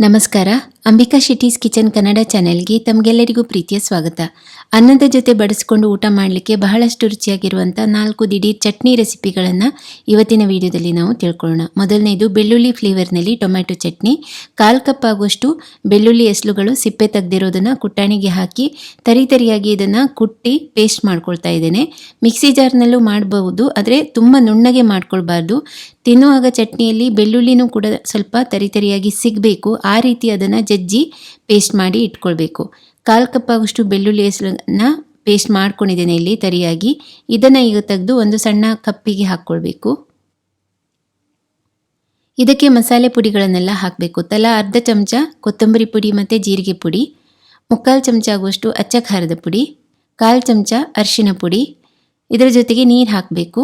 ನಮಸ್ಕಾರ. ಅಂಬಿಕಾ ಶೆಟ್ಟೀಸ್ ಕಿಚನ್ ಕನ್ನಡ ಚಾನೆಲ್ಗೆ ತಮಗೆಲ್ಲರಿಗೂ ಪ್ರೀತಿಯ ಸ್ವಾಗತ. ಅನ್ನದ ಜೊತೆ ಬಡಿಸ್ಕೊಂಡು ಊಟ ಮಾಡಲಿಕ್ಕೆ ಬಹಳಷ್ಟು ರುಚಿಯಾಗಿರುವಂಥ ನಾಲ್ಕು ದಿಢೀರ್ ಚಟ್ನಿ ರೆಸಿಪಿಗಳನ್ನು ಇವತ್ತಿನ ವಿಡಿಯೋದಲ್ಲಿ ನಾವು ತಿಳ್ಕೊಳ್ಳೋಣ. ಮೊದಲನೇದು ಬೆಳ್ಳುಳ್ಳಿ ಫ್ಲೇವರ್ನಲ್ಲಿ ಟೊಮ್ಯಾಟೊ ಚಟ್ನಿ. ಕಾಲು ಕಪ್ ಆಗುವಷ್ಟು ಬೆಳ್ಳುಳ್ಳಿ ಎಸ್ಲುಗಳು ಸಿಪ್ಪೆ ತೆಗೆದಿರೋದನ್ನು ಕುಟ್ಟಾಣಿಗೆ ಹಾಕಿ ತರಿ ತರಿಯಾಗಿ ಇದನ್ನು ಕುಟ್ಟಿ ಪೇಸ್ಟ್ ಮಾಡ್ಕೊಳ್ತಾ ಇದ್ದೇನೆ. ಮಿಕ್ಸಿ ಜಾರ್ನಲ್ಲೂ ಮಾಡಬಹುದು ಆದರೆ ತುಂಬ ನುಣ್ಣಗೆ ಮಾಡ್ಕೊಳ್ಬಾರ್ದು. ತಿನ್ನುವಾಗ ಚಟ್ನಿಯಲ್ಲಿ ಬೆಳ್ಳುಳ್ಳಿನೂ ಕೂಡ ಸ್ವಲ್ಪ ತರಿ ತರಿಯಾಗಿ ಸಿಗಬೇಕು. ಆ ರೀತಿ ಅದನ್ನು ಜಜ್ಜಿ ಪೇಸ್ಟ್ ಮಾಡಿ ಇಟ್ಕೊಳ್ಬೇಕು. ಕಾಲು ಕಪ್ ಆಗುವಷ್ಟು ಬೆಳ್ಳುಳ್ಳಿ ಹೆಸರನ್ನ ಪೇಸ್ಟ್ ಮಾಡ್ಕೊಂಡಿದ್ದೇನೆ ಇಲ್ಲಿ ತರಿಯಾಗಿ. ಇದನ್ನು ಈಗ ತೆಗೆದು ಒಂದು ಸಣ್ಣ ಕಪ್ಪಿಗೆ ಹಾಕ್ಕೊಳ್ಬೇಕು. ಇದಕ್ಕೆ ಮಸಾಲೆ ಪುಡಿಗಳನ್ನೆಲ್ಲ ಹಾಕಬೇಕು. ತಲಾ ಅರ್ಧ ಚಮಚ ಕೊತ್ತಂಬರಿ ಪುಡಿ ಮತ್ತು ಜೀರಿಗೆ ಪುಡಿ, ಮುಕ್ಕಾಲು ಚಮಚ ಆಗುವಷ್ಟು ಅಚ್ಚ ಖಾರದ ಪುಡಿ, ಕಾಲು ಚಮಚ ಅರಿಶಿನ ಪುಡಿ. ಇದರ ಜೊತೆಗೆ ನೀರು ಹಾಕಬೇಕು.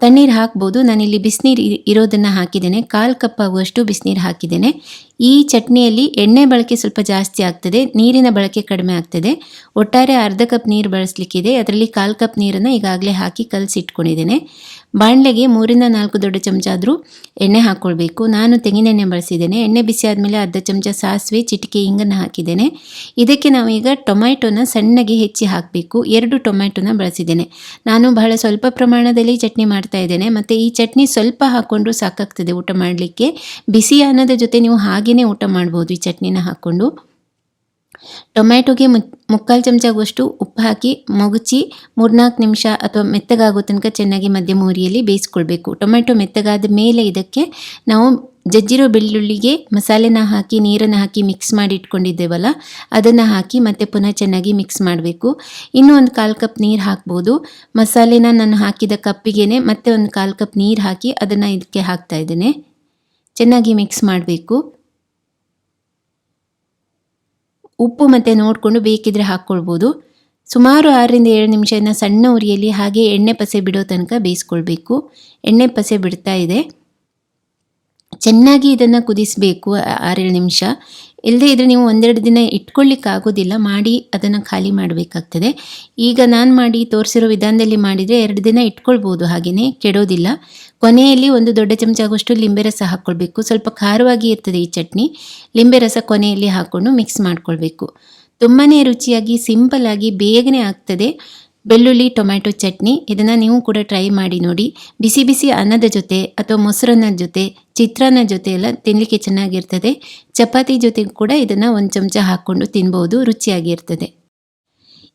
ತಣ್ಣೀರು ಹಾಕ್ಬೋದು. ನಾನಿಲ್ಲಿ ಬಿಸಿನೀರು ಇರೋದನ್ನು ಹಾಕಿದ್ದೇನೆ. ಕಾಲು ಕಪ್ ಆಗುವಷ್ಟು ಬಿಸಿನೀರು ಹಾಕಿದ್ದೇನೆ. ಈ ಚಟ್ನಿಯಲ್ಲಿ ಎಣ್ಣೆ ಬಳಕೆ ಸ್ವಲ್ಪ ಜಾಸ್ತಿ ಆಗ್ತದೆ, ನೀರಿನ ಬಳಕೆ ಕಡಿಮೆ ಆಗ್ತದೆ. ಒಟ್ಟಾರೆ ಅರ್ಧ ಕಪ್ ನೀರು ಬಳಸಲಿಕ್ಕಿದೆ. ಅದರಲ್ಲಿ ಕಾಲು ಕಪ್ ನೀರನ್ನು ಈಗಾಗಲೇ ಹಾಕಿ ಕಲಸಿಟ್ಕೊಂಡಿದ್ದೇನೆ. ಬಾಣಲೆಗೆ ಮೂರಿಂದ ನಾಲ್ಕು ದೊಡ್ಡ ಚಮಚ ಆದರೂ ಎಣ್ಣೆ ಹಾಕ್ಕೊಳ್ಬೇಕು ನಾನು ತೆಂಗಿನೆಣ್ಣೆ ಬಳಸಿದ್ದೇನೆ. ಎಣ್ಣೆ ಬಿಸಿ ಆದಮೇಲೆ ಅರ್ಧ ಚಮಚ ಸಾಸಿವೆ, ಚಿಟಿಕೆ, ಹಿಂಗನ್ನು ಹಾಕಿದ್ದೇನೆ. ಇದಕ್ಕೆ ನಾವೀಗ ಟೊಮ್ಯಾಟೊನ ಸಣ್ಣಗೆ ಹೆಚ್ಚಿ ಹಾಕಬೇಕು. ಎರಡು ಟೊಮ್ಯಾಟೊನ ಬಳಸಿದ್ದೇನೆ. ನಾನು ಬಹಳ ಸ್ವಲ್ಪ ಪ್ರಮಾಣದಲ್ಲಿ ಚಟ್ನಿ ಮಾಡ್ತಾ ಇದ್ದೇನೆ. ಮತ್ತು ಈ ಚಟ್ನಿ ಸ್ವಲ್ಪ ಹಾಕ್ಕೊಂಡ್ರು ಸಾಕಾಗ್ತದೆ ಊಟ ಮಾಡಲಿಕ್ಕೆ. ಬಿಸಿ ಅನ್ನದ ಜೊತೆ ನೀವು ಹಾಗೆಯೇ ಊಟ ಮಾಡ್ಬೋದು. ಈ ಚಟ್ನಿನ ಹಾಕ್ಕೊಂಡು ಟೊಮ್ಯಾಟೊಗೆ ಮುಕ್ಕಾಲು ಚಮಚ ಆಗುವಷ್ಟು ಉಪ್ಪು ಹಾಕಿ ಮಗುಚಿ ಮೂರ್ನಾಲ್ಕು ನಿಮಿಷ ಅಥವಾ ಮೆತ್ತಗಾಗೋ ತನಕ ಚೆನ್ನಾಗಿ ಮಧ್ಯಮ ಉರಿಯಲ್ಲಿ ಬೇಯಿಸ್ಕೊಳ್ಬೇಕು. ಟೊಮೆಟೊ ಮೆತ್ತಗಾದ ಮೇಲೆ ಇದಕ್ಕೆ ನಾವು ಜಜ್ಜಿರೋ ಬೆಳ್ಳುಳ್ಳಿಗೆ ಮಸಾಲೆನ ಹಾಕಿ, ನೀರನ್ನು ಹಾಕಿ ಮಿಕ್ಸ್ ಮಾಡಿ ಇಟ್ಕೊಂಡಿದ್ದೇವಲ್ಲ, ಅದನ್ನು ಹಾಕಿ ಮತ್ತೆ ಪುನಃ ಚೆನ್ನಾಗಿ ಮಿಕ್ಸ್ ಮಾಡಬೇಕು. ಇನ್ನೂ ಒಂದು ಕಾಲು ಕಪ್ ನೀರು ಹಾಕ್ಬೋದು. ಮಸಾಲೆನ ನಾನು ಹಾಕಿದ ಕಪ್ಪಿಗೆ ಮತ್ತೆ ಒಂದು ಕಾಲು ಕಪ್ ನೀರು ಹಾಕಿ ಅದನ್ನು ಇದಕ್ಕೆ ಹಾಕ್ತಾ ಇದ್ದೇನೆ. ಚೆನ್ನಾಗಿ ಮಿಕ್ಸ್ ಮಾಡಬೇಕು. ಉಪ್ಪು ಮತ್ತು ನೋಡಿಕೊಂಡು ಬೇಕಿದ್ರೆ ಹಾಕ್ಕೊಳ್ಬೋದು. ಸುಮಾರು ಆರರಿಂದ ಏಳು ನಿಮಿಷನ ಸಣ್ಣ ಉರಿಯಲ್ಲಿ ಹಾಗೆ ಎಣ್ಣೆ ಪಸೆ ಬಿಡೋ ತನಕ ಬೇಯಿಸ್ಕೊಳ್ಬೇಕು. ಎಣ್ಣೆ ಪಸೆ ಬಿಡ್ತಾ ಇದೆ. ಚೆನ್ನಾಗಿ ಇದನ್ನು ಕುದಿಸಬೇಕು ಆರೇಳು ನಿಮಿಷ. ಇಲ್ಲದೇ ಇದ್ರೆ ನೀವು ಒಂದೆರಡು ದಿನ ಇಟ್ಕೊಳ್ಳಿಕ್ಕಾಗೋದಿಲ್ಲ. ಮಾಡಿ ಅದನ್ನು ಖಾಲಿ ಮಾಡಬೇಕಾಗ್ತದೆ. ಈಗ ನಾನು ಮಾಡಿ ತೋರಿಸಿರೋ ವಿಧಾನದಲ್ಲಿ ಮಾಡಿದರೆ ಎರಡು ದಿನ ಇಟ್ಕೊಳ್ಬೋದು ಹಾಗೆಯೇ ಕೆಡೋದಿಲ್ಲ. ಕೊನೆಯಲ್ಲಿ ಒಂದು ದೊಡ್ಡ ಚಮಚ ಆಗುವಷ್ಟು ಲಿಂಬೆ ರಸ ಹಾಕ್ಕೊಳ್ಬೇಕು ಸ್ವಲ್ಪ ಖಾರವಾಗಿ ಇರ್ತದೆ ಈ ಚಟ್ನಿ. ಲಿಂಬೆ ರಸ ಕೊನೆಯಲ್ಲಿ ಹಾಕ್ಕೊಂಡು ಮಿಕ್ಸ್ ಮಾಡ್ಕೊಳ್ಬೇಕು. ತುಂಬಾ ರುಚಿಯಾಗಿ ಸಿಂಪಲ್ಲಾಗಿ ಬೇಗನೆ ಆಗ್ತದೆ. ಬೆಳ್ಳುಳ್ಳಿ, ಟೊಮ್ಯಾಟೊ ಚಟ್ನಿ. ಇದನ್ನು ನೀವು ಕೂಡ ಟ್ರೈ ಮಾಡಿ ನೋಡಿ. ಬಿಸಿ ಬಿಸಿ ಅನ್ನದ ಜೊತೆ ಅಥವಾ ಮೊಸರನ್ನದ ಜೊತೆ, ಚಿತ್ರಾನ್ನ ಜೊತೆ ಎಲ್ಲ ತಿನ್ನಲಿಕ್ಕೆ ಚೆನ್ನಾಗಿರ್ತದೆ. ಚಪಾತಿ ಜೊತೆ ಕೂಡ ಇದನ್ನು ಒಂದು ಚಮಚ ಹಾಕ್ಕೊಂಡು ತಿನ್ಬೋದು. ರುಚಿಯಾಗಿರ್ತದೆ.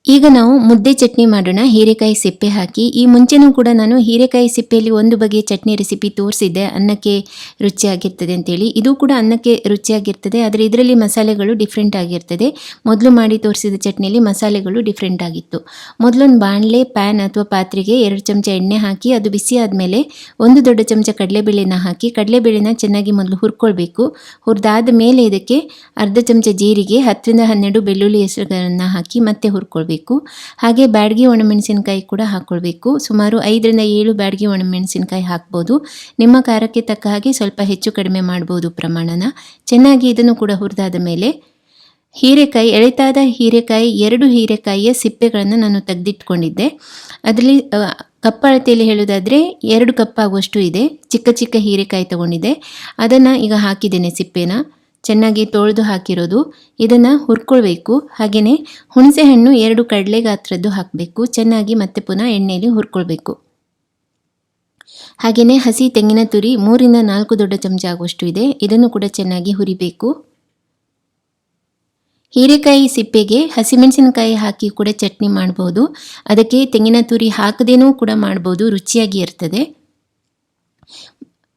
ಈಗ ನಾವು ಮುದ್ದೆ ಚಟ್ನಿ ಮಾಡೋಣ. ಹೀರೆಕಾಯಿ ಸಿಪ್ಪೆ ಹಾಕಿ. ಈ ಮುಂಚೆನೂ ಕೂಡ ನಾನು ಹೀರೆಕಾಯಿ ಸಿಪ್ಪೆಯಲ್ಲಿ ಒಂದು ಬಗೆಯ ಚಟ್ನಿ ರೆಸಿಪಿ ತೋರಿಸಿದ್ದೆ. ಅನ್ನಕ್ಕೆ ರುಚಿಯಾಗಿರ್ತದೆ ಅಂತೇಳಿ. ಇದು ಕೂಡ ಅನ್ನಕ್ಕೆ ರುಚಿಯಾಗಿರ್ತದೆ. ಆದರೆ ಇದರಲ್ಲಿ ಮಸಾಲೆಗಳು ಡಿಫ್ರೆಂಟ್ ಆಗಿರ್ತದೆ. ಮೊದಲು ಮಾಡಿ ತೋರಿಸಿದ ಚಟ್ನಿಯಲ್ಲಿ ಮಸಾಲೆಗಳು ಡಿಫ್ರೆಂಟ್ ಆಗಿತ್ತು. ಮೊದಲೊಂದು ಬಾಣಲೆ, ಪ್ಯಾನ್ ಅಥವಾ ಪಾತ್ರೆಗೆ ಎರಡು ಚಮಚ ಎಣ್ಣೆ ಹಾಕಿ, ಅದು ಬಿಸಿ ಆದಮೇಲೆ ಒಂದು ದೊಡ್ಡ ಚಮಚ ಕಡಲೆಬೇಳೆನ ಹಾಕಿ, ಕಡಲೆಬೇಳೆನ ಚೆನ್ನಾಗಿ ಮೊದಲು ಹುರ್ಕೊಳ್ಬೇಕು. ಹುರಿದಾದ ಮೇಲೆ ಇದಕ್ಕೆ ಅರ್ಧ ಚಮಚ ಜೀರಿಗೆ, ಹತ್ತರಿಂದ ಹನ್ನೆರಡು ಬೆಳ್ಳುಳ್ಳಿ ಹೆಸರುಗಳನ್ನು ಹಾಕಿ ಮತ್ತೆ ಹುರ್ಕೊಳ್ಬೇಕು. ಹಾಗೆ ಬ್ಯಾಡಗಿ ಒಣಮೆಣಸಿನಕಾಯಿ ಕೂಡ ಹಾಕ್ಕೊಳ್ಬೇಕು. ಸುಮಾರು ಐದರಿಂದ ಏಳು ಬ್ಯಾಡಗಿ ಒಣಮೆಣಸಿನಕಾಯಿ ಹಾಕ್ಬೋದು. ನಿಮ್ಮ ಖಾರಕ್ಕೆ ತಕ್ಕ ಹಾಗೆ ಸ್ವಲ್ಪ ಹೆಚ್ಚು ಕಡಿಮೆ ಮಾಡ್ಬೋದು ಪ್ರಮಾಣನ. ಚೆನ್ನಾಗಿ ಇದನ್ನು ಕೂಡ ಹುರಿದಾದ ಮೇಲೆ ಹೀರೆಕಾಯಿ, ಎಳೆತಾದ ಹೀರೆಕಾಯಿ, ಎರಡು ಹೀರೆಕಾಯಿಯ ಸಿಪ್ಪೆಗಳನ್ನು ನಾನು ತೆಗೆದಿಟ್ಕೊಂಡಿದ್ದೆ. ಅದರಲ್ಲಿ ಕಪ್ಪ ಅಳತೆಯಲ್ಲಿ ಹೇಳೋದಾದರೆ ಎರಡು ಕಪ್ಪಾಗುವಷ್ಟು ಇದೆ. ಚಿಕ್ಕ ಚಿಕ್ಕ ಹೀರೆಕಾಯಿ ತಗೊಂಡಿದ್ದೆ. ಅದನ್ನು ಈಗ ಹಾಕಿದ್ದೇನೆ ಸಿಪ್ಪೆನ. ಚೆನ್ನಾಗಿ ತೊಳೆದು ಹಾಕಿರೋದು. ಇದನ್ನು ಹುರ್ಕೊಳ್ಬೇಕು. ಹಾಗೆಯೇ ಹುಣಸೆ ಹಣ್ಣು ಎರಡು ಕಡಲೆ ಗಾತ್ರದ್ದು ಹಾಕಬೇಕು. ಚೆನ್ನಾಗಿ ಮತ್ತೆ ಪುನಃ ಎಣ್ಣೆಯಲ್ಲಿ ಹುರ್ಕೊಳ್ಬೇಕು. ಹಾಗೆಯೇ ಹಸಿ ತೆಂಗಿನ ತುರಿ ಮೂರಿಂದ ನಾಲ್ಕು ದೊಡ್ಡ ಚಮಚ ಆಗುವಷ್ಟು ಇದೆ. ಇದನ್ನು ಕೂಡ ಚೆನ್ನಾಗಿ ಹುರಿಬೇಕು. ಹೀರೆಕಾಯಿ ಸಿಪ್ಪೆಗೆ ಹಸಿಮೆಣಸಿನಕಾಯಿ ಹಾಕಿ ಕೂಡ ಚಟ್ನಿ ಮಾಡ್ಬೋದು. ಅದಕ್ಕೆ ತೆಂಗಿನ ತುರಿ ಹಾಕದೇನೂ ಕೂಡ ಮಾಡ್ಬೋದು. ರುಚಿಯಾಗಿ ಇರ್ತದೆ.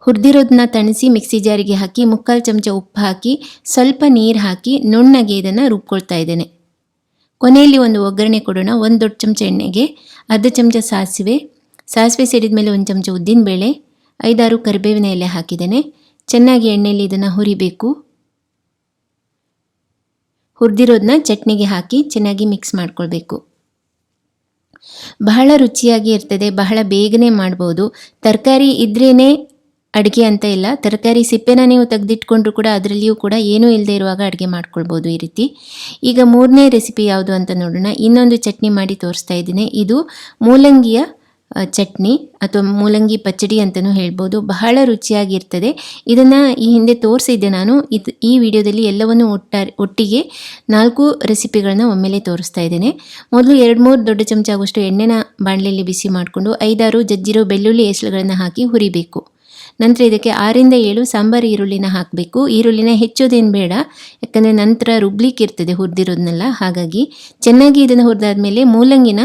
ಹುರಿದಿರೋದನ್ನ ತಣಿಸಿ ಮಿಕ್ಸಿ ಜಾರಿಗೆ ಹಾಕಿ ಮುಕ್ಕಾಲು ಚಮಚ ಉಪ್ಪು ಹಾಕಿ ಸ್ವಲ್ಪ ನೀರು ಹಾಕಿ ನುಣ್ಣಗೆ ಇದನ್ನು ರುಬ್ಕೊಳ್ತಾ ಇದ್ದೇನೆ. ಕೊನೆಯಲ್ಲಿ ಒಂದು ಒಗ್ಗರಣೆ ಕೊಡೋಣ. ಒಂದು ದೊಡ್ಡ ಚಮಚ ಎಣ್ಣೆಗೆ, ಅರ್ಧ ಚಮಚ ಸಾಸಿವೆ ಸಾಸಿವೆ ಸಿಡಿದ ಮೇಲೆ ಒಂದು ಚಮಚ ಉದ್ದಿನಬೇಳೆ, ಐದಾರು ಕರಿಬೇವಿನ ಎಲೆ ಹಾಕಿದ್ದೇನೆ. ಚೆನ್ನಾಗಿ ಎಣ್ಣೆಯಲ್ಲಿ ಇದನ್ನು ಹುರಿಬೇಕು. ಹುರಿದಿರೋದನ್ನ ಚಟ್ನಿಗೆ ಹಾಕಿ ಚೆನ್ನಾಗಿ ಮಿಕ್ಸ್ ಮಾಡ್ಕೊಳ್ಬೇಕು. ಬಹಳ ರುಚಿಯಾಗಿ ಇರ್ತದೆ, ಬಹಳ ಬೇಗನೆ ಮಾಡ್ಬೋದು. ತರಕಾರಿ ಇದ್ರೇ ಅಡುಗೆ ಅಂತ ಇಲ್ಲ. ತರಕಾರಿ ಸಿಪ್ಪೆನ ನೀವು ತೆಗೆದಿಟ್ಕೊಂಡ್ರು ಕೂಡ ಅದರಲ್ಲಿಯೂ ಕೂಡ ಏನೂ ಇಲ್ಲದೆ ಇರುವಾಗ ಅಡುಗೆ ಮಾಡ್ಕೊಳ್ಬೋದು ಈ ರೀತಿ. ಈಗ ಮೂರನೇ ರೆಸಿಪಿ ಯಾವುದು ಅಂತ ನೋಡೋಣ. ಇನ್ನೊಂದು ಚಟ್ನಿ ಮಾಡಿ ತೋರಿಸ್ತಾ ಇದ್ದೀನಿ. ಇದು ಮೂಲಂಗಿಯ ಚಟ್ನಿ ಅಥವಾ ಮೂಲಂಗಿ ಪಚ್ಚಡಿ ಅಂತಲೂ ಹೇಳ್ಬೋದು. ಬಹಳ ರುಚಿಯಾಗಿರ್ತದೆ. ಇದನ್ನು ಈ ಹಿಂದೆ ತೋರಿಸಿದ್ದೆ ನಾನು. ಇದು ಈ ವಿಡಿಯೋದಲ್ಲಿ ಎಲ್ಲವನ್ನು ಒಟ್ಟಾರೆ, ಒಟ್ಟಿಗೆ ನಾಲ್ಕು ರೆಸಿಪಿಗಳನ್ನ ಒಮ್ಮೆಲೆ ತೋರಿಸ್ತಾ ಇದ್ದೇನೆ. ಮೊದಲು ಎರಡು ಮೂರು ದೊಡ್ಡ ಚಮಚ ಆಗುವಷ್ಟು ಎಣ್ಣೆನ ಬಾಣಲೆಯಲ್ಲಿ ಬಿಸಿ ಮಾಡಿಕೊಂಡು ಐದಾರು ಜಜ್ಜಿರೋ ಬೆಳ್ಳುಳ್ಳಿ ಎಸಳುಗಳನ್ನು ಹಾಕಿ ಹುರಿಬೇಕು. ನಂತರ ಇದಕ್ಕೆ ಆರಿಂದ ಏಳು ಸಾಂಬಾರು ಈರುಳ್ಳಿನ ಹಾಕಬೇಕು. ಈರುಳ್ಳಿನ ಹೆಚ್ಚೋದೇನು ಬೇಡ, ಯಾಕಂದರೆ ನಂತರ ರುಬ್ಲಿಕ್ಕೆ ಇರ್ತದೆ ಹುರಿದಿರೋದನ್ನೆಲ್ಲ ಹಾಗಾಗಿ ಚೆನ್ನಾಗಿ ಇದನ್ನು ಹುರಿದಾದ್ಮೇಲೆ ಮೂಲಂಗಿನ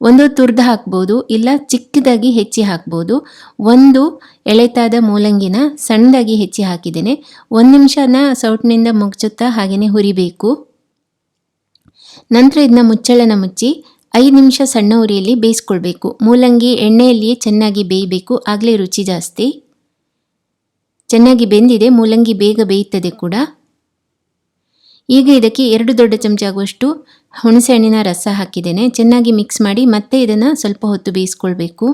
ಒಂದು ತುರ್ದು ಹಾಕ್ಬೋದು, ಇಲ್ಲ ಚಿಕ್ಕದಾಗಿ ಹೆಚ್ಚಿ ಹಾಕ್ಬೋದು. ಒಂದು ಎಳೆತಾದ ಮೂಲಂಗಿನ ಸಣ್ಣದಾಗಿ ಹೆಚ್ಚಿ ಹಾಕಿದ್ದೇನೆ. ಒಂದು ನಿಮಿಷನ ಸೌಟ್ನಿಂದ ಮುಗ್ಚುತ್ತಾ ಹಾಗೆಯೇ ಹುರಿಬೇಕು. ನಂತರ ಇದನ್ನ ಮುಚ್ಚಳನ ಮುಚ್ಚಿ ಐದು ನಿಮಿಷ ಸಣ್ಣ ಉರಿಯಲ್ಲಿ ಬೇಯಿಸ್ಕೊಳ್ಬೇಕು. ಮೂಲಂಗಿ ಎಣ್ಣೆಯಲ್ಲಿಯೇ ಚೆನ್ನಾಗಿ ಬೇಯಬೇಕು. ಆಗಲೇ ರುಚಿ ಜಾಸ್ತಿ. ಚೆನ್ನಾಗಿ ಬೆಂದಿದೆ, ಮೂಲಂಗಿ ಬೇಗ ಬೇಯುತ್ತದೆ ಕೂಡ. ಈಗ ಇದಕ್ಕೆ ಎರಡು ದೊಡ್ಡ ಚಮಚ ಆಗುವಷ್ಟು ಹುಣಸೆ ಹಣ್ಣಿನ ರಸ ಹಾಕಿದ್ದೇನೆ. ಚೆನ್ನಾಗಿ ಮಿಕ್ಸ್ ಮಾಡಿ ಮತ್ತೆ ಇದನ್ನು ಸ್ವಲ್ಪ ಹೊತ್ತು ಬೇಯಿಸ್ಕೊಳ್ಬೇಕು.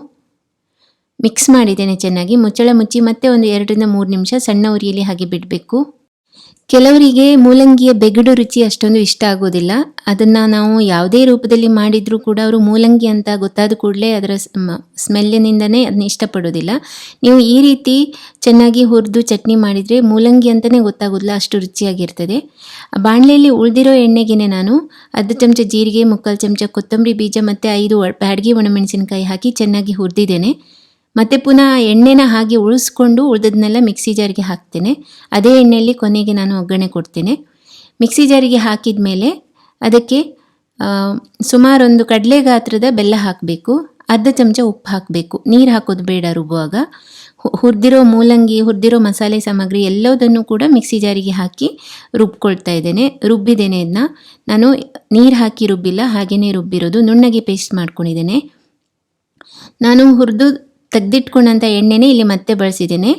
ಮಿಕ್ಸ್ ಮಾಡಿದ್ದೇನೆ ಚೆನ್ನಾಗಿ. ಮುಚ್ಚಳ ಮುಚ್ಚಿ ಮತ್ತೆ ಒಂದು ಎರಡರಿಂದ ಮೂರು ನಿಮಿಷ ಸಣ್ಣ ಉರಿಯಲ್ಲಿ ಹಾಗೆ ಬಿಡಬೇಕು. ಕೆಲವರಿಗೆ ಮೂಲಂಗಿಯ ಬೆಗಡು ರುಚಿ ಅಷ್ಟೊಂದು ಇಷ್ಟ ಆಗೋದಿಲ್ಲ. ಅದನ್ನು ನಾವು ಯಾವುದೇ ರೂಪದಲ್ಲಿ ಮಾಡಿದರೂ ಕೂಡ ಅವರು ಮೂಲಂಗಿ ಅಂತ ಗೊತ್ತಾದ ಕೂಡಲೇ ಅದರ ಸ್ಮೆಲ್ಲಿನಿಂದನೇ ಅದನ್ನ ಇಷ್ಟಪಡೋದಿಲ್ಲ. ನೀವು ಈ ರೀತಿ ಚೆನ್ನಾಗಿ ಹುರಿದು ಚಟ್ನಿ ಮಾಡಿದರೆ ಮೂಲಂಗಿ ಅಂತಲೇ ಗೊತ್ತಾಗೋದಿಲ್ಲ, ಅಷ್ಟು ರುಚಿಯಾಗಿರ್ತದೆ. ಬಾಣಲೆಯಲ್ಲಿ ಉಳಿದಿರೋ ಎಣ್ಣೆಗೇನೆ ನಾನು ಅರ್ಧ ಚಮಚ ಜೀರಿಗೆ, ಮುಕ್ಕಾಲು ಚಮಚ ಕೊತ್ತಂಬರಿ ಬೀಜ ಮತ್ತು ಐದು ಅಡಿಗೆ ಒಣಮೆಣಸಿನಕಾಯಿ ಹಾಕಿ ಚೆನ್ನಾಗಿ ಹುರಿದಿದ್ದೇನೆ. ಮತ್ತೆ ಪುನಃ ಎಣ್ಣೆನ ಹಾಗೆ ಉಳಿಸ್ಕೊಂಡು ಉಳಿದದ್ನೆಲ್ಲ ಮಿಕ್ಸಿ ಜಾರಿಗೆ ಹಾಕ್ತೇನೆ. ಅದೇ ಎಣ್ಣೆಯಲ್ಲಿ ಕೊನೆಗೆ ನಾನು ಒಗ್ಗರಣೆ ಕೊಡ್ತೇನೆ. ಮಿಕ್ಸಿ ಜಾರಿಗೆ ಹಾಕಿದ ಮೇಲೆ ಅದಕ್ಕೆ ಸುಮಾರೊಂದು ಕಡಲೆ ಗಾತ್ರದ ಬೆಲ್ಲ ಹಾಕಬೇಕು. ಅರ್ಧ ಚಮಚ ಉಪ್ಪು ಹಾಕಬೇಕು. ನೀರು ಹಾಕೋದು ಬೇಡ ರುಬ್ಬುವಾಗ. ಹುರಿದಿರೋ ಮೂಲಂಗಿ, ಹುರಿದಿರೋ ಮಸಾಲೆ ಸಾಮಗ್ರಿ ಎಲ್ಲದನ್ನು ಕೂಡ ಮಿಕ್ಸಿ ಜಾರಿಗೆ ಹಾಕಿ ರುಬ್ಕೊಳ್ತಾ ಇದ್ದೇನೆ. ರುಬ್ಬಿದ್ದೇನೆ ಇದನ್ನ ನಾನು ನೀರು ಹಾಕಿ ರುಬ್ಬಿಲ್ಲ ಹಾಗೆಯೇ ರುಬ್ಬಿರೋದು. ನುಣ್ಣಗೆ ಪೇಸ್ಟ್ ಮಾಡ್ಕೊಂಡಿದ್ದೇನೆ. ನಾನು ಹುರಿದು ತೆಗೆದಿಟ್ಕೊಂಡಂಥ ಎಣ್ಣೆನೇ ಇಲ್ಲಿ ಮತ್ತೆ ಬಳಸಿದ್ದೇನೆ.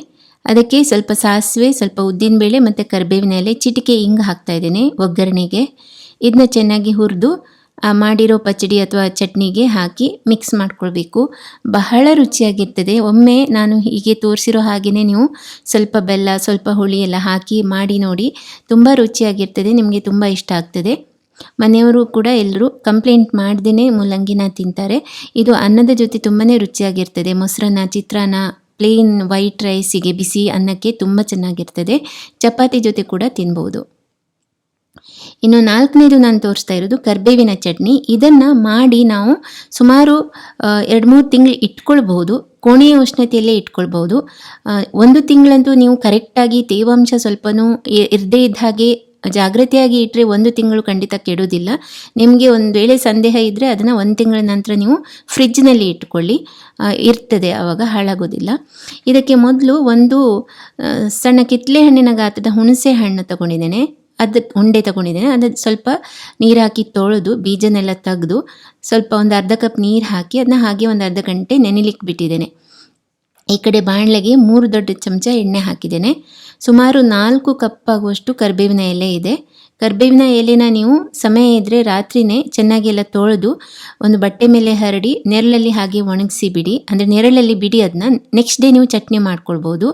ಅದಕ್ಕೆ ಸ್ವಲ್ಪ ಸಾಸಿವೆ, ಸ್ವಲ್ಪ ಉದ್ದಿನಬೇಳೆ ಮತ್ತು ಕರಿಬೇವಿನ ಎಲೆ, ಚಿಟಿಕೆ ಹಿಂಗೆ ಹಾಕ್ತಾ ಇದ್ದೇನೆ ಒಗ್ಗರಣೆಗೆ. ಇದನ್ನ ಚೆನ್ನಾಗಿ ಹುರಿದು ಮಾಡಿರೋ ಪಚಡಿ ಅಥವಾ ಚಟ್ನಿಗೆ ಹಾಕಿ ಮಿಕ್ಸ್ ಮಾಡ್ಕೊಳ್ಬೇಕು. ಬಹಳ ರುಚಿಯಾಗಿರ್ತದೆ. ಒಮ್ಮೆ ನಾನು ಹೀಗೆ ತೋರಿಸಿರೋ ಹಾಗೆಯೇ ನೀವು ಸ್ವಲ್ಪ ಬೆಲ್ಲ, ಸ್ವಲ್ಪ ಹುಳಿ ಎಲ್ಲ ಹಾಕಿ ಮಾಡಿ ನೋಡಿ. ತುಂಬ ರುಚಿಯಾಗಿರ್ತದೆ. ನಿಮಗೆ ತುಂಬ ಇಷ್ಟ ಆಗ್ತದೆ. ಮನೆಯವರು ಕೂಡ ಎಲ್ಲರೂ ಕಂಪ್ಲೇಂಟ್ ಮಾಡ್ದೇ ಮೂಲಂಗಿನ ತಿಂತಾರೆ. ಇದು ಅನ್ನದ ಜೊತೆ ತುಂಬಾ ರುಚಿಯಾಗಿರ್ತದೆ. ಮೊಸರನ್ನ, ಚಿತ್ರಾನ್ನ ಪ್ಲೇನ್ ವೈಟ್ ರೈಸಿಗೆ ಬಿಸಿ ಅನ್ನಕ್ಕೆ ತುಂಬ ಚೆನ್ನಾಗಿರ್ತದೆ. ಚಪಾತಿ ಜೊತೆ ಕೂಡ ತಿನ್ಬೋದು. ಇನ್ನು ನಾಲ್ಕನೇದು ನಾನು ತೋರಿಸ್ತಾ ಇರೋದು ಕರ್ಬೇವಿನ ಚಟ್ನಿ. ಇದನ್ನ ಮಾಡಿ ನಾವು ಸುಮಾರು ಎರಡು ಮೂರು ತಿಂಗಳು ಇಟ್ಕೊಳ್ಬಹುದು. ಕೋಣೆಯ ಉಷ್ಣತೆಯಲ್ಲೇ ಇಟ್ಕೊಳ್ಬಹುದು. ಒಂದು ತಿಂಗಳಂತೂ ನೀವು ಕರೆಕ್ಟಾಗಿ ತೇವಾಂಶ ಸ್ವಲ್ಪನೂ ಇರದೇ ಇದ್ದ ಹಾಗೆ ಜಾಗ್ರತೆಯಾಗಿ ಇಟ್ಟರೆ ಒಂದು ತಿಂಗಳು ಖಂಡಿತ ಕೆಡೋದಿಲ್ಲ ನಿಮಗೆ ಒಂದು ವೇಳೆ ಸಂದೇಹ ಇದ್ದರೆ ಅದನ್ನು ಒಂದು ತಿಂಗಳ ನಂತರ ನೀವು ಫ್ರಿಜ್ನಲ್ಲಿ ಇಟ್ಕೊಳ್ಳಿ. ಇರ್ತದೆ ಆವಾಗ ಹಾಳಾಗೋದಿಲ್ಲ. ಇದಕ್ಕೆ ಮೊದಲು ಒಂದು ಸಣ್ಣ ಕಿತ್ತಳೆ ಹಣ್ಣಿನ ಗಾತ್ರದ ಹುಣಸೆ ಹಣ್ಣು ತಗೊಂಡಿದ್ದೇನೆ. ಅದು ಉಂಡೆ ತಗೊಂಡಿದ್ದೇನೆ. ಅದು ಸ್ವಲ್ಪ ನೀರು ಹಾಕಿ ತೊಳೆದು, ಬೀಜನೆಲ್ಲ ತೆಗೆದು ಸ್ವಲ್ಪ ಒಂದು ಅರ್ಧ ಕಪ್ ನೀರು ಹಾಕಿ ಅದನ್ನ ಹಾಗೆ ಒಂದು ಅರ್ಧ ಗಂಟೆ ನೆನೆಲಿಕ್ಕೆ ಬಿಟ್ಟಿದ್ದೇನೆ. ಈ ಕಡೆ ಬಾಣಲೆಗೆ ಮೂರು ದೊಡ್ಡ ಚಮಚ ಎಣ್ಣೆ ಹಾಕಿದ್ದೇನೆ. ಸುಮಾರು ನಾಲ್ಕು ಕಪ್ ಆಗುವಷ್ಟು ಕರಿಬೇವಿನ ಎಲೆ ಇದೆ. ಕರ್ಬೇವಿನ ಎಲೆನ ನೀವು ಸಮಯ ಇದ್ದರೆ ರಾತ್ರಿನೇ ಚೆನ್ನಾಗಿ ಎಲ್ಲ ತೊಳೆದು ಒಂದು ಬಟ್ಟೆ ಮೇಲೆ ಹರಡಿ ನೆರಳಲ್ಲಿ ಹಾಗೆ ಒಣಗಿಸಿ ಬಿಡಿ ಅಂದರೆ ನೆರಳಲ್ಲಿ ಬಿಡಿ ಅದನ್ನ ನೆಕ್ಸ್ಟ್ ಡೇ ನೀವು ಚಟ್ನಿ ಮಾಡ್ಕೊಳ್ಬೋದು.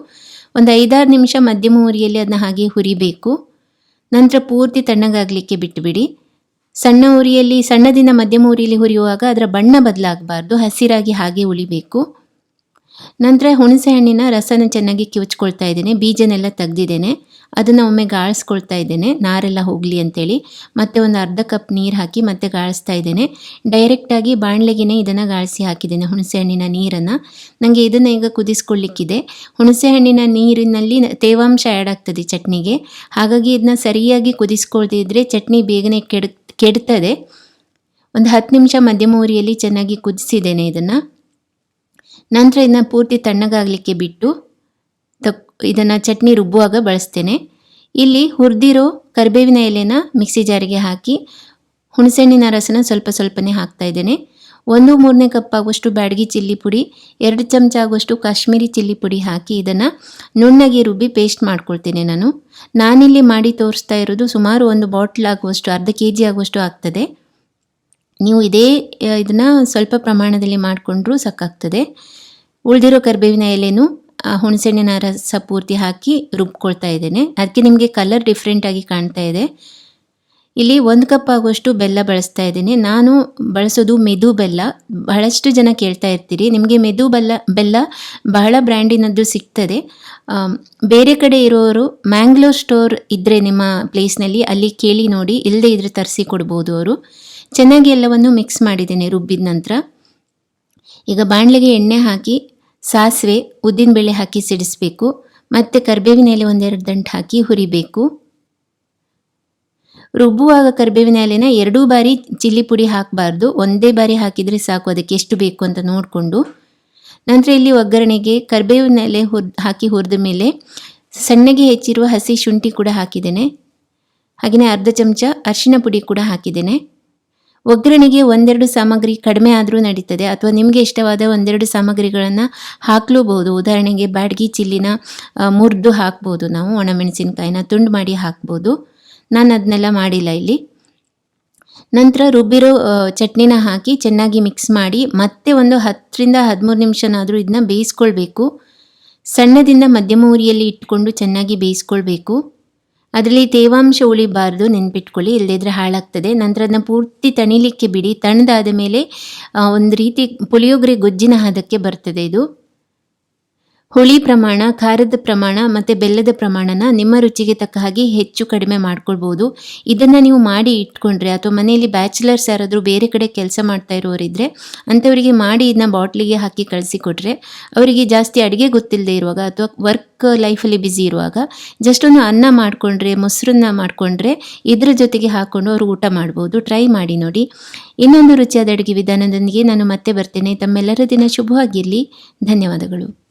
ಒಂದು ಐದಾರು ನಿಮಿಷ ಮಧ್ಯಮ ಉರಿಯಲ್ಲಿ ಅದನ್ನ ಹಾಗೆ ಹುರಿಬೇಕು. ನಂತರ ಪೂರ್ತಿ ತಣ್ಣಗಾಗಲಿಕ್ಕೆ ಬಿಟ್ಟುಬಿಡಿ ಸಣ್ಣ ಉರಿಯಲ್ಲಿ ಸಣ್ಣದಿಂದ ಮಧ್ಯಮ ಉರಿಯಲ್ಲಿ ಹುರಿಯುವಾಗ ಅದರ ಬಣ್ಣ ಬದಲಾಗಬಾರ್ದು. ಹಸಿರಾಗಿ ಹಾಗೆ ಉಳಿಬೇಕು. ನಂತರ ಹುಣಸೆ ಹಣ್ಣಿನ ರಸನ ಚೆನ್ನಾಗಿ ಕಿವುಚ್ಕೊಳ್ತಾ ಇದ್ದೇನೆ, ಬೀಜನೆಲ್ಲ ತೆಗ್ದಿದ್ದೇನೆ. ಅದನ್ನು ಒಮ್ಮೆ ಗಾಳಿಸ್ಕೊಳ್ತಾ ಇದ್ದೇನೆ. ನಾರೆಲ್ಲ ಹೋಗಲಿ ಅಂತೇಳಿ ಮತ್ತೆ ಒಂದು ಅರ್ಧ ಕಪ್ ನೀರು ಹಾಕಿ ಮತ್ತೆ ಗಾಳಿಸ್ತಾ ಇದ್ದೇನೆ. ಡೈರೆಕ್ಟಾಗಿ ಬಾಣಲೆಗೆನೇ ಇದನ್ನು ಗಾಳಿಸಿ ಹಾಕಿದ್ದೇನೆ, ಹುಣಸೆ ಹಣ್ಣಿನ ನೀರನ್ನು. ನನಗೆ ಇದನ್ನು ಈಗ ಕುದಿಸ್ಕೊಳ್ಳಿಕ್ಕಿದೆ ಹುಣಸೆ ಹಣ್ಣಿನ ನೀರಿನಲ್ಲಿ ತೇವಾಂಶ ಆ್ಯಡ್ ಆಗ್ತದೆ ಚಟ್ನಿಗೆ. ಹಾಗಾಗಿ ಇದನ್ನ ಸರಿಯಾಗಿ ಕುದಿಸ್ಕೊಳ್ದಿದ್ರೆ ಚಟ್ನಿ ಬೇಗನೆ ಕೆಡ್, ಕೆಡ್ತದೆ. ಒಂದು ಹತ್ತು ನಿಮಿಷ ಮಧ್ಯಮ ಉರಿಯಲ್ಲಿ ಚೆನ್ನಾಗಿ ಕುದಿಸಿದ್ದೇನೆ ಇದನ್ನು. ನಂತರ ಇದನ್ನ ಪೂರ್ತಿ ತಣ್ಣಗಾಗಲಿಕ್ಕೆ ಬಿಟ್ಟು ತಕ್ ಇದನ್ನು ಚಟ್ನಿ ರುಬ್ಬುವಾಗ ಬಳಸ್ತೇನೆ. ಇಲ್ಲಿ ಹುರಿದಿರೋ ಕರಿಬೇವಿನ ಎಲೆನ ಮಿಕ್ಸಿ ಜಾರಿಗೆ ಹಾಕಿ ಹುಣಸೆಹಣ್ಣಿನ ರಸನ ಸ್ವಲ್ಪ ಸ್ವಲ್ಪನೇ ಹಾಕ್ತಾ ಇದ್ದೇನೆ. ಒಂದು ಮೂರನೇ ಕಪ್ ಆಗುವಷ್ಟು ಬ್ಯಾಡಗಿ ಚಿಲ್ಲಿ ಪುಡಿ, ಎರಡು ಚಮಚ ಆಗುವಷ್ಟು ಕಾಶ್ಮೀರಿ ಚಿಲ್ಲಿ ಪುಡಿ ಹಾಕಿ ಇದನ್ನು ನುಣ್ಣಗೆ ರುಬ್ಬಿ ಪೇಸ್ಟ್ ಮಾಡ್ಕೊಳ್ತೇನೆ ನಾನು. ನಾನಿಲ್ಲಿ ಮಾಡಿ ತೋರಿಸ್ತಾ ಇರೋದು ಸುಮಾರು ಒಂದು ಬಾಟ್ಲ್ ಆಗುವಷ್ಟು, ಅರ್ಧ ಕೆ ಜಿ ಆಗುವಷ್ಟು ಆಗ್ತದೆ. ನೀವು ಇದೇ ಇದನ್ನು ಸ್ವಲ್ಪ ಪ್ರಮಾಣದಲ್ಲಿ ಮಾಡಿಕೊಂಡ್ರೂ ಸಾಕಾಗ್ತದೆ. ಉಳಿದಿರೋ ಕರಿಬೇವಿನ ಎಲೆನೂ ಆ, ಹುಣಸೆಹಣ್ಣಿನ ರಸ ಪೂರ್ತಿ ಹಾಕಿ ರುಬ್ಕೊಳ್ತಾ ಇದ್ದೇನೆ. ಅದಕ್ಕೆ ನಿಮಗೆ ಕಲರ್ ಡಿಫ್ರೆಂಟಾಗಿ ಕಾಣ್ತಾ ಇದೆ. ಇಲ್ಲಿ ಒಂದು ಕಪ್ ಆಗುವಷ್ಟು ಬೆಲ್ಲ ಬಳಸ್ತಾ ಇದ್ದೀನಿ. ನಾನು ಬಳಸೋದು ಮೆದು ಬೆಲ್ಲ. ಬಹಳಷ್ಟು ಜನ ಕೇಳ್ತಾ ಇರ್ತೀರಿ. ನಿಮಗೆ ಮೆದು ಬೆಲ್ಲ ಬೆಲ್ಲ ಬಹಳ ಬ್ರ್ಯಾಂಡಿನದ್ದು ಸಿಗ್ತದೆ. ಬೇರೆ ಕಡೆ ಇರೋರು ಮ್ಯಾಂಗ್ಲೋರ್ ಸ್ಟೋರ್ ಇದ್ದರೆ ನಿಮ್ಮ ಪ್ಲೇಸ್ನಲ್ಲಿ ಅಲ್ಲಿ ಕೇಳಿ ನೋಡಿ. ಇಲ್ಲದೆ ಇದ್ರೆ ತರಿಸಿ ಕೊಡ್ಬೋದು ಅವರು. ಚೆನ್ನಾಗಿ ಎಲ್ಲವನ್ನು ಮಿಕ್ಸ್ ಮಾಡಿದ್ದೇನೆ ರುಬ್ಬಿದ ನಂತರ. ಈಗ ಬಾಣಲೆಗೆ ಎಣ್ಣೆ ಹಾಕಿ, ಸಾಸಿವೆ, ಉದ್ದಿನಬೇಳೆ ಹಾಕಿ ಸಿಡಿಸಬೇಕು. ಮತ್ತು ಕರಿಬೇವಿನ ಎಲೆ ಒಂದೆರಡು ದಂಟು ಹಾಕಿ ಹುರಿಬೇಕು. ರುಬ್ಬುವಾಗ ಕರಿಬೇವಿನ ಎಲೆನ ಎರಡೂ ಬಾರಿ ಚಿಲ್ಲಿ ಪುಡಿ ಹಾಕಬಾರ್ದು. ಒಂದೇ ಬಾರಿ ಹಾಕಿದರೆ ಸಾಕು, ಅದಕ್ಕೆ ಎಷ್ಟು ಬೇಕು ಅಂತ ನೋಡಿಕೊಂಡು. ನಂತರ ಇಲ್ಲಿ ಒಗ್ಗರಣೆಗೆ ಕರಿಬೇವಿನ ಎಲೆ ಹುರ್, ಹಾಕಿ ಹುರಿದ ಮೇಲೆ ಸಣ್ಣಗೆ ಹೆಚ್ಚಿರುವ ಹಸಿ ಶುಂಠಿ ಕೂಡ ಹಾಕಿದ್ದೇನೆ. ಹಾಗೆಯೇ ಅರ್ಧ ಚಮಚ ಅರಿಶಿನ ಪುಡಿ ಕೂಡ ಹಾಕಿದ್ದೇನೆ. ಒಗ್ಗರಣೆಗೆ ಒಂದೆರಡು ಸಾಮಗ್ರಿ ಕಡಿಮೆ ಆದರೂ ನಡೀತದೆ, ಅಥವಾ ನಿಮಗೆ ಇಷ್ಟವಾದ ಒಂದೆರಡು ಸಾಮಗ್ರಿಗಳನ್ನು ಹಾಕ್ಲೂಬಹುದು. ಉದಾಹರಣೆಗೆ ಬಾಡ್ಗಿ ಚಿಲ್ಲಿನ ಮುರಿದು ಹಾಕ್ಬೋದು ನಾವು, ಒಣಮೆಣಸಿನ್ಕಾಯಿನ ತುಂಡು ಮಾಡಿ ಹಾಕ್ಬೋದು. ನಾನು ಅದನ್ನೆಲ್ಲ ಮಾಡಿಲ್ಲ ಇಲ್ಲಿ. ನಂತರ ರುಬ್ಬಿರೋ ಚಟ್ನಿನ ಹಾಕಿ ಚೆನ್ನಾಗಿ ಮಿಕ್ಸ್ ಮಾಡಿ ಮತ್ತೆ ಒಂದು ಹತ್ತರಿಂದ ಹದಿಮೂರು ನಿಮಿಷನಾದರೂ ಇದನ್ನ ಬೇಯಿಸ್ಕೊಳ್ಬೇಕು. ಸಣ್ಣದಿಂದ ಮಧ್ಯಮ ಉರಿಯಲ್ಲಿ ಇಟ್ಕೊಂಡು ಚೆನ್ನಾಗಿ ಬೇಯಿಸ್ಕೊಳ್ಬೇಕು. ಅದರಲ್ಲಿ ತೇವಾಂಶ ಉಳಿಬಾರ್ದು ನೆನ್ಪಿಟ್ಕೊಳ್ಳಿ ಇಲ್ಲದಿದ್ರೆ ಹಾಳಾಗ್ತದೆ. ನಂತರ ಅದನ್ನ ಪೂರ್ತಿ ತಣಿಲಿಕ್ಕೆ ಬಿಡಿ. ತಣ್ಣದಾದ ಮೇಲೆ ಒಂದು ರೀತಿ ಪುಳಿಯೋಗರೆ ಗೊಜ್ಜಿನ ಹದಕ್ಕೆ ಬರ್ತದೆ ಇದು. ಹುಳಿ ಪ್ರಮಾಣ, ಖಾರದ ಪ್ರಮಾಣ ಮತ್ತು ಬೆಲ್ಲದ ಪ್ರಮಾಣನ ನಿಮ್ಮ ರುಚಿಗೆ ತಕ್ಕ ಹಾಗೆ ಹೆಚ್ಚು ಕಡಿಮೆ ಮಾಡ್ಕೊಳ್ಬೋದು. ಇದನ್ನು ನೀವು ಮಾಡಿ ಇಟ್ಕೊಂಡ್ರೆ ಅಥವಾ ಮನೆಯಲ್ಲಿ ಬ್ಯಾಚುಲರ್ಸ್ ಯಾರಾದರೂ ಬೇರೆ ಕಡೆ ಕೆಲಸ ಮಾಡ್ತಾ ಇರೋರಿದ್ದರೆ ಅಂಥವರಿಗೆ ಮಾಡಿ ಇದನ್ನ ಬಾಟ್ಲಿಗೆ ಹಾಕಿ ಕಳಿಸಿಕೊಟ್ರೆ ಅವರಿಗೆ ಜಾಸ್ತಿ ಅಡುಗೆ ಗೊತ್ತಿಲ್ಲದೆ ಇರುವಾಗ ಅಥವಾ ವರ್ಕ್ ಲೈಫಲ್ಲಿ ಬ್ಯುಸಿ ಇರುವಾಗ ಜಸ್ಟ್ ಒಂದು ಅನ್ನ ಮಾಡಿಕೊಂಡ್ರೆ, ಮೊಸರನ್ನ ಮಾಡಿಕೊಂಡ್ರೆ ಇದರ ಜೊತೆಗೆ ಹಾಕ್ಕೊಂಡು ಅವರು ಊಟ ಮಾಡ್ಬೋದು. ಟ್ರೈ ಮಾಡಿ ನೋಡಿ. ಇನ್ನೊಂದು ರುಚಿಯಾದ ಅಡುಗೆ ವಿಧಾನದೊಂದಿಗೆ ನಾನು ಮತ್ತೆ ಬರ್ತೇನೆ. ತಮ್ಮೆಲ್ಲರ ದಿನ ಶುಭವಾಗಿರಲಿ. ಧನ್ಯವಾದಗಳು.